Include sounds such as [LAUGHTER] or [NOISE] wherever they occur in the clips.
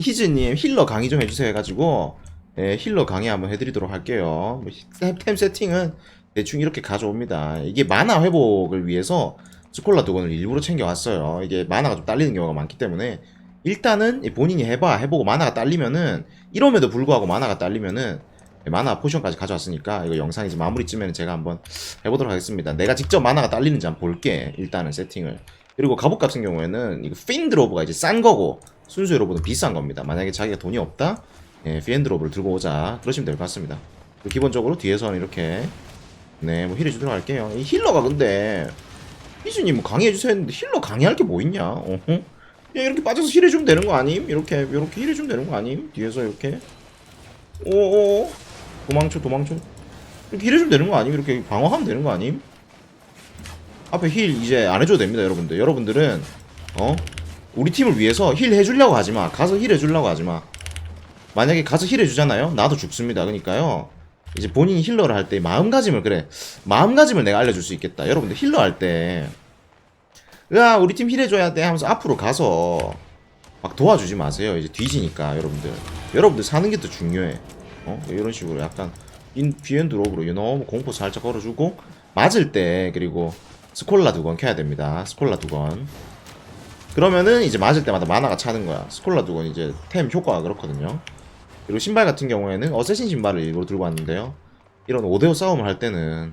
희즈님 힐러 강의 좀 해주세요 해가지고 예, 힐러 강의 한번 해드리도록 할게요. 뭐 템, 템 세팅은 대충 이렇게 가져옵니다. 이게 만화 회복을 위해서 스콜라 두건을 일부러 챙겨왔어요. 이게 만화가 좀 딸리는 경우가 많기 때문에 일단은 이 본인이 해봐 해보고 만화가 딸리면은 이럼에도 불구하고 만화가 딸리면은 만화 포션까지 가져왔으니까 이거 영상 이제 마무리쯤에는 제가 한번 해보도록 하겠습니다. 내가 직접 만화가 딸리는지 한번 볼게 일단은 세팅을 그리고 갑옷 같은 경우에는 이거 핀드로브가 이제 싼 거고 순수 여러분은 비싼 겁니다. 만약에 자기가 돈이 없다, 예, 핀드로브를 들고 오자 그러시면 될 것 같습니다. 그리고 기본적으로 뒤에서는 이렇게 네, 뭐힐 해주도록 할게요. 이 힐러가 근데 희준님 뭐 강의해주세요 했는데 힐러 강의할 게 뭐 있냐? 어허? 그냥 이렇게 빠져서 힐 해주면 되는 거 아님? 이렇게 이렇게 힐 해주면 되는 거 아님? 뒤에서 이렇게 오오 도망쳐 도망쳐 이렇게 힐 해주면 되는 거 아님? 이렇게 방어하면 되는 거 아님? 앞에 힐 이제 안 해줘도 됩니다 여러분들 여러분들은 어? 우리 팀을 위해서 힐 해주려고 하지마. 가서 힐 해주려고 하지마. 만약에 가서 힐 해주잖아요? 나도 죽습니다. 그러니까요. 이제 본인이 힐러를 할 때 마음가짐을 그래. 마음가짐을 내가 알려줄 수 있겠다. 여러분들 힐러 할 때. 으아 우리 팀 힐 해줘야 돼 하면서 앞으로 가서 막 도와주지 마세요. 이제 뒤지니까 여러분들. 여러분들 사는 게 더 중요해. 어? 이런 식으로 약간 인 비엔드 롭으로 너무 공포 살짝 걸어주고 맞을 때 그리고 스콜라 두 건 켜야 됩니다. 스콜라 두건 그러면은 이제 맞을 때마다 만화가 차는 거야. 스콜라 두건 이제 템 효과가 그렇거든요. 그리고 신발 같은 경우에는 어쌔신 신발을 일부러 들고 왔는데요. 이런 5대5 싸움을 할 때는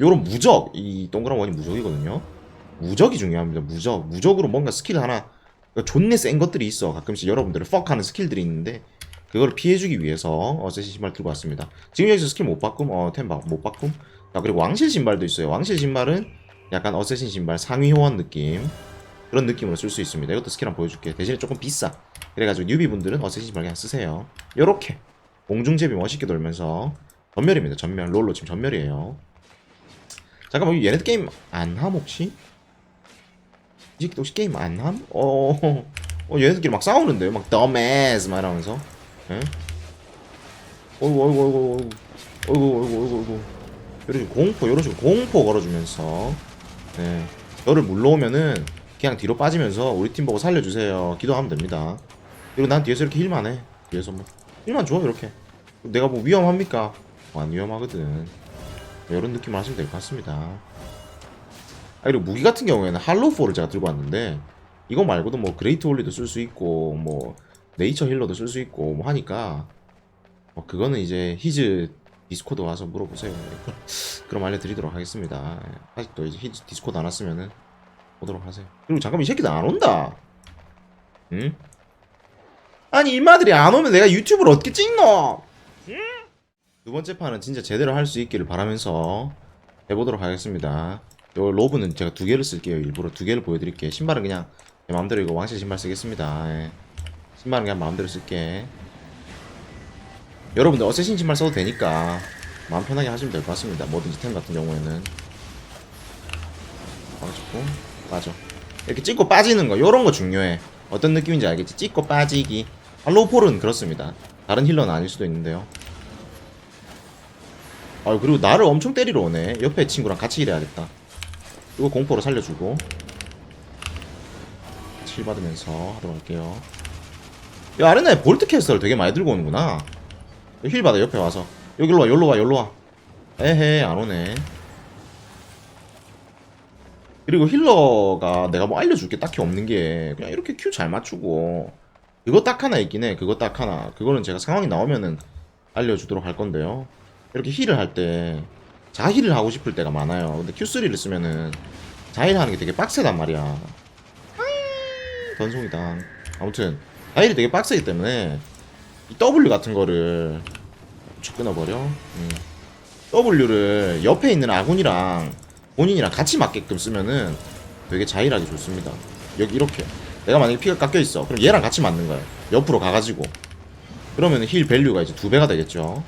요런 무적 이 동그란 원이 무적이거든요. 무적이 중요합니다. 무적. 무적으로 뭔가 스킬 하나 그러니까 존내 센 것들이 있어. 가끔씩 여러분들을 퍽 하는 스킬들이 있는데 그걸 피해주기 위해서 어쌔신 신발 들고 왔습니다. 지금 여기서 스킬 못 바꿈? 어 템못 바꿈? 자 그리고 왕실 신발도 있어요. 왕실 신발은 약간 어쌔신 신발 상위 호환 느낌 그런 느낌으로 쓸 수 있습니다. 이것도 스킬 한번 보여줄게 대신에 조금 비싸. 그래가지고 뉴비분들은 신발 그냥 쓰세요. 요렇게. 공중제비 멋있게 돌면서 전멸입니다. 전멸. 롤로 지금 전멸이에요. 잠깐만 이거 얘네들 게임 안함 혹시? 이 새끼들 혹시 게임 안 함? 어, 어 얘네들끼리 막 싸우는데요? 막 더메스 막 이러면서? 예? 어이구 어이구 어이구 어이구. 어이구 어이구 어이구 이런 식으로 공포 이런 식으로 공포 걸어주면서. 네 너를 물러오면은 그냥 뒤로 빠지면서 우리 팀 보고 살려주세요. 기도하면 됩니다. 그리고 난 뒤에서 이렇게 힐만 해. 뒤에서 뭐. 힐만 줘 이렇게. 내가 뭐 위험합니까? 어, 안 위험하거든. 이런 느낌을 하시면 될 것 같습니다. 아 그리고 무기 같은 경우에는 할로우포를 제가 들고 왔는데 이거 말고도 뭐 그레이트 홀리도 쓸 수 있고 뭐 네이처 힐러도 쓸 수 있고 뭐 하니까 뭐 그거는 이제 히즈 디스코드 와서 물어보세요. [LAUGHS] 그럼 알려드리도록 하겠습니다. 아직도 이제 히즈 디스코드 안 왔으면은 오도록 하세요 그리고 잠깐만 이 새끼들 안 온다 응? 아니 이마들이 안 오면 내가 유튜브를 어떻게 찍노? 두 번째 판은 진짜 제대로 할 수 있기를 바라면서 해보도록 하겠습니다. 요 로브는 제가 두 개를 쓸게요. 일부러 두 개를 보여드릴게요. 신발은 그냥 제 마음대로 이거 왕실 신발 쓰겠습니다. 예. 신발은 그냥 마음대로 쓸게. 여러분들 어쌔신 신발 써도 되니까 마음 편하게 하시면 될 것 같습니다. 뭐든지 템 같은 경우에는 빠지고 빠져. 이렇게 찍고 빠지는 거 요런 거 중요해. 어떤 느낌인지 알겠지? 찍고 빠지기. 할로우폴은 그렇습니다. 다른 힐러는 아닐 수도 있는데요. 아 그리고 나를 엄청 때리러 오네 옆에 친구랑 같이 일해야겠다 이거 공포로 살려주고 칠 받으면서 하도록 할게요 야 아레나에 볼트 캐스터를 되게 많이 들고 오는구나 힐 받아 옆에 와서 여기로 와 여기로 와 여기로 와 에헤 안 오네 그리고 힐러가 내가 뭐 알려줄 게 딱히 없는 게 그냥 이렇게 큐 잘 맞추고 그거 딱 하나 있긴 해 그거 딱 하나 그거는 제가 상황이 나오면은 알려주도록 할 건데요 이렇게 힐을 할 때 자힐을 하고 싶을 때가 많아요. 근데 Q3를 쓰면은 자힐 하는 게 되게 빡세단 말이야. 아이, 건송이다. 아무튼 자힐이 되게 빡세기 때문에 이 W 같은 거를 쭉 끊어버려. 음. W를 옆에 있는 아군이랑 본인이랑 같이 맞게끔 쓰면은 되게 자일하기 좋습니다. 여기 이렇게 내가 만약에 피가 깎여 있어. 그럼 얘랑 같이 맞는 거야. 옆으로 가가지고 그러면 힐 밸류가 이제 두 배가 되겠죠.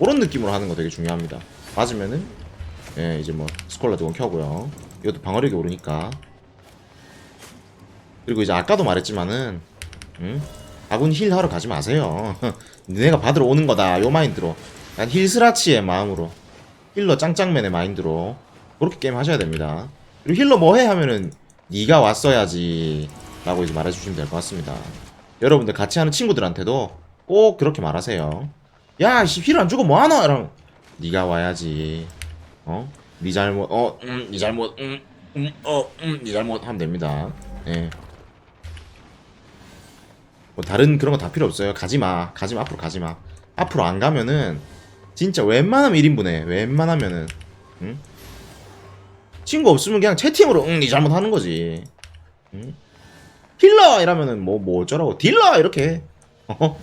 그런 느낌으로 하는 거 되게 중요합니다. 맞으면은 예 이제 뭐 스콜라 두건 켜고요. 이것도 방어력이 오르니까. 그리고 이제 아까도 말했지만은 음? 아군 힐 하러 가지 마세요. [LAUGHS] 내가 받으러 오는 거다 요 마인드로. 약간 힐 스라치의 마음으로 힐러 짱짱맨의 마인드로 그렇게 게임 하셔야 됩니다. 그리고 힐러 뭐해 하면은 네가 왔어야지 라고 이제 말해주시면 될 것 같습니다. 여러분들 같이 하는 친구들한테도 꼭 그렇게 말하세요. 야, 씨, 힐안 주고 뭐 하나? 이러면 네가 와야지. 어? 네 잘못. 어, 음, 네 잘못. 음, 음, 어, 음, 네 잘못 하면 됩니다. 예. 뭐 다른 그런 거 다 필요 없어요. 가지 마. 가지 마. 앞으로 가지 마. 앞으로 안 가면은 진짜 웬만하면 1인분해. 웬만하면은. 응? 친구 없으면 그냥 채팅으로 응, 네 잘못하는 거지. 응? 힐러 이러면은 뭐뭐 어쩌라고 딜러 이렇게 해. 어?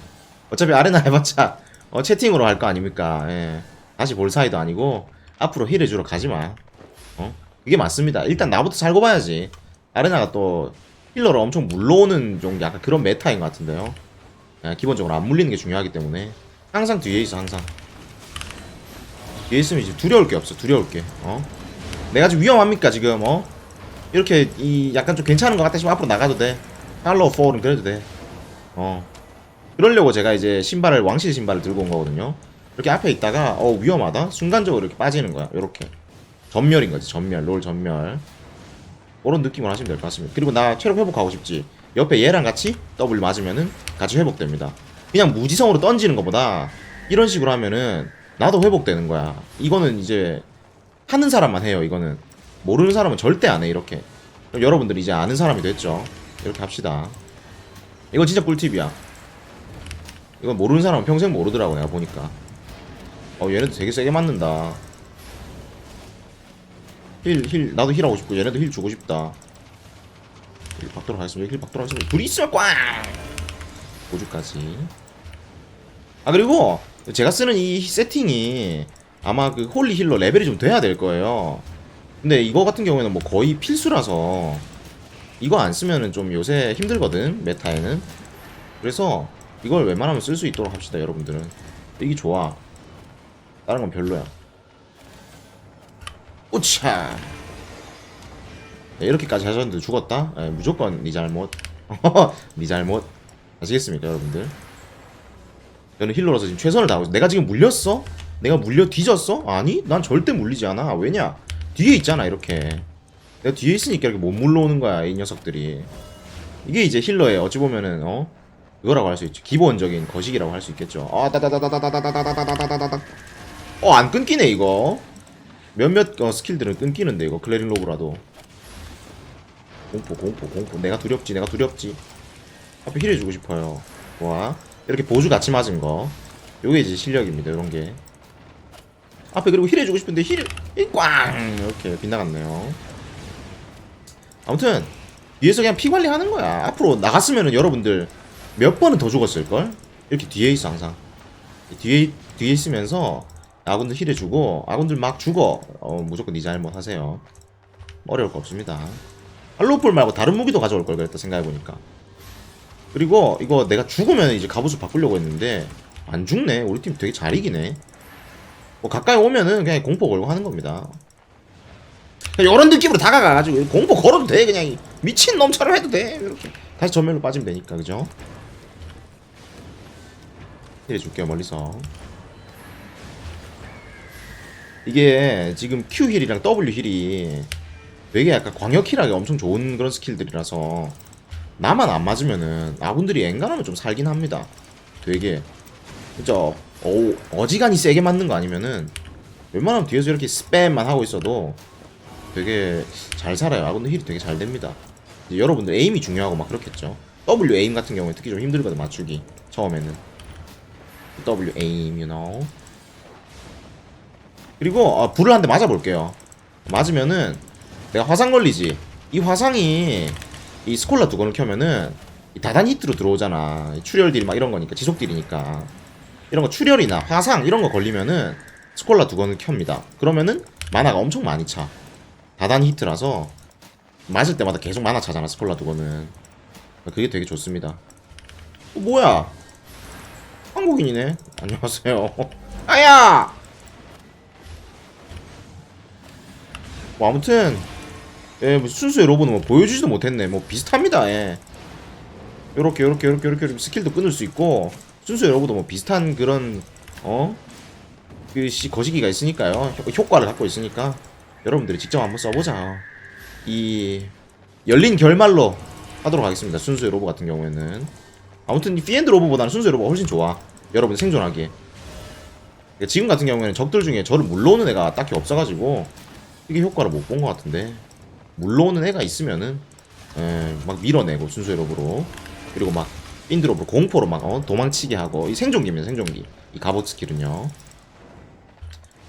어차피 아레나 해봤자 어, 채팅으로 할 거 아닙니까 예. 다시 볼 사이도 아니고 앞으로 힐 해주러 가지마 어? 그게 맞습니다 일단 나부터 살고 봐야지 아레나가 또 힐러를 엄청 물러오는 좀 약간 그런 메타인 것 같은데요 예, 기본적으로 안 물리는 게 중요하기 때문에 항상 뒤에 있어 항상 뒤에 있으면 이제 두려울 게 없어 두려울 게 어? 내가 지금 위험합니까 지금 어? 이렇게 이 약간 좀 괜찮은 것 같다 싶으면 앞으로 나가도 돼 팔로우 포는 그래도 돼어 그러려고 제가 이제 신발을 왕실 신발을 들고 온 거거든요. 이렇게 앞에 있다가 어 위험하다. 순간적으로 이렇게 빠지는 거야. 이렇게 전멸인 거지. 전멸, 롤 전멸. 그런 느낌을 하시면 될 것 같습니다. 그리고 나 체력 회복하고 싶지. 옆에 얘랑 같이 W 맞으면은 같이 회복됩니다. 그냥 무지성으로 던지는 것보다 이런 식으로 하면은 나도 회복되는 거야. 이거는 이제 하는 사람만 해요. 이거는 모르는 사람은 절대 안 해. 이렇게. 그럼 여러분들이 이제 아는 사람이 됐죠. 이렇게 합시다. 이거 진짜 꿀팁이야. 이건 모르는 사람은 평생 모르더라고 내가 보니까 어 얘네도 되게 세게 맞는다 힐 힐 나도 힐하고 싶고 얘네도 힐 주고 싶다 힐 받도록 하겠습니다 힐 받도록 하겠습니다 둘이 있으면 꽝 고주까지 아 그리고 제가 쓰는 이 세팅이 아마 그 홀리 힐러 레벨이 좀 돼야 될 거예요. 근데 이거 같은 경우에는 뭐 거의 필수라서 이거 안 쓰면은 좀 요새 힘들거든 메타에는. 그래서 이걸 웬만하면 쓸 수 있도록 합시다 여러분들은. 이게 좋아. 다른 건 별로야. 우차! 네, 이렇게까지 하셨는데 죽었다? 네, 무조건 네 잘못. [LAUGHS] 네 잘못. 아시겠습니까 여러분들? 저는 힐러로서 지금 최선을 다하고 있어 내가 지금 물렸어? 내가 물려 뒤졌어? 아니 난 절대 물리지 않아 왜냐 뒤에 있잖아 이렇게 내가 뒤에 있으니까 이렇게 못 물러오는 거야 이 녀석들이 이게 이제 힐러의 어찌 보면은 어 이거라고 할 수 있죠. 기본적인 거식이라고 할 수 있겠죠. 아, 따다다다다다다다다다다다다다. 어, 안 끊기네, 이거. 몇몇 어, 스킬들은 끊기는데, 이거. 클레린 로브라도. 공포, 공포, 공포. 내가 두렵지, 내가 두렵지. 앞에 힐해주고 싶어요. 좋아. 이렇게 보조 같이 맞은 거. 요게 이제 실력입니다, 요런 게. 앞에 그리고 힐 해주고 싶은데 힐, 힐 꽝! 이렇게 빗나갔네요. 아무튼, 뒤에서 그냥 피 관리하는 거야. 앞으로 나갔으면은 여러분들 몇 번은 더 죽었을걸? 이렇게 뒤에 있어 항상 뒤에 뒤에 있으면서 아군들 힐 해주고 아군들 막 죽어 어 무조건 니 잘못 하세요 어려울 거 없습니다 할로우폴 말고 다른 무기도 가져올 걸 그랬다 생각해보니까 그리고 이거 내가 죽으면 이제 갑옷을 바꾸려고 했는데 안 죽네 우리 팀 되게 잘 이기네 뭐 가까이 오면은 그냥 공포 걸고 하는 겁니다. 이런 느낌으로 다가가가지고 공포 걸어도 돼. 그냥 미친 놈처럼 해도 돼. 이렇게. 다시 전멸로 빠지면 되니까. 그죠? 힐해줄게요 멀리서. 이게 지금 Q 힐이랑 W 힐이 되게 약간 광역 힐하기 엄청 좋은 그런 스킬들이라서 나만 안 맞으면은 아군들이 엔간하면 좀 살긴 합니다. 되게. 진짜 어, 어지간히 세게 맞는 거 아니면은 웬만하면 뒤에서 이렇게 스팸만 하고 있어도 되게 잘 살아요 아군들 힐이 되게 잘 됩니다 여러분들 에임이 중요하고 막 그렇겠죠 W 에임 같은 경우에 특히 좀 힘들거든 맞추기 처음에는 W aim, you know. 그리고 어, 불을 한 대 맞아볼게요. 맞으면은 내가 화상 걸리지. 이 화상이 이 스콜라 두 건을 켜면은 이 다단 히트로 들어오잖아. 이 출혈 딜 막 이런 거니까 지속 딜이니까 이런 거 출혈이나 화상 이런 거 걸리면은 스콜라 두 건을 켭니다. 그러면은 만화가 엄청 많이 차. 다단 히트라서 맞을 때마다 계속 만화 차잖아 스콜라 두 건은. 그게 되게 좋습니다. 어, 뭐야? 한국인이네. 안녕하세요. [LAUGHS] 아야! 뭐 아무튼 예, 뭐 순수의 로봇은 뭐 보여주지도 못했네. 뭐 비슷합니다. 예. 요렇게 요렇게 요렇게 요렇게 스킬도 끊을 수 있고 순수의 로봇도 뭐 비슷한 그런 어? 그 시, 거시기가 있으니까요. 효, 효과를 갖고 있으니까 여러분들이 직접 한번 써보자. 이 열린 결말로 하도록 하겠습니다. 순수의 로봇 같은 경우에는 아무튼 이 피엔드 로브보다는 순수 로브가 훨씬 좋아 여러분 생존하기에 그러니까 지금 같은 경우에는 적들 중에 저를 물러오는 애가 딱히 없어가지고 이게 효과를 못 본 것 같은데 물러오는 애가 있으면은 에, 막 밀어내고 순수 로브로 그리고 막 로브로 공포로 막 어, 도망치게 하고 이 생존기입니다 생존기. 이 갑옷 스킬은요.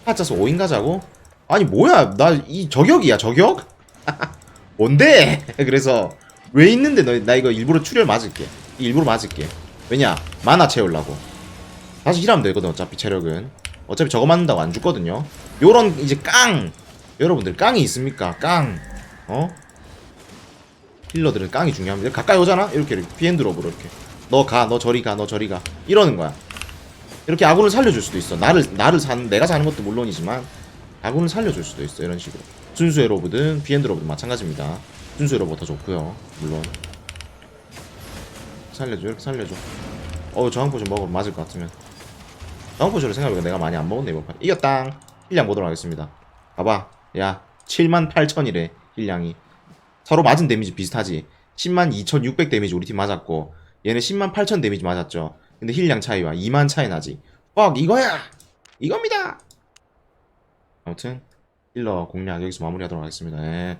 하짜서 5인 가자고? 아니 뭐야? 나 이 저격이야 저격? [LAUGHS] 뭔데? [LAUGHS] 그래서 왜 있는데 너, 나 이거 일부러 출혈 맞을게. 일부러 맞을게. 왜냐? 만화 채우려고. 다시 힐하면 되거든 어차피 체력은. 어차피 저거 맞는다고 안 죽거든요. 요런 이제 깡! 여러분들 깡이 있습니까? 깡! 어? 힐러들은 깡이 중요합니다. 가까이 오잖아? 이렇게 이렇게. 피엔드롭으로 이렇게 너 가 너 저리 가 너 저리 가. 이러는 거야. 이렇게 아군을 살려줄 수도 있어. 나를 나를 사는 내가 사는 것도 물론이지만 아군을 살려줄 수도 있어 이런 식으로. 순수의 로브든 비엔드 로브든 마찬가지입니다. 순수의 로브 더 좋고요 물론. 살려줘 이렇게 살려줘. 어우 저항 포션 먹으면 맞을 것 같으면. 저항 포션을 생각해보니까 내가 많이 안 먹었네 이번 판. 이겼당. 힐량 보도록 하겠습니다. 봐봐. 야 7만 8천이래 힐량이. 서로 맞은 데미지 비슷하지? 10만 2,600 데미지 우리 팀 맞았고 얘는 10만 8천 데미지 맞았죠. 근데 힐량 차이와 2만 차이 나지. 뻑 이거야! 이겁니다! 아무튼 힐러 공략 여기서 마무리하도록 하겠습니다. 예.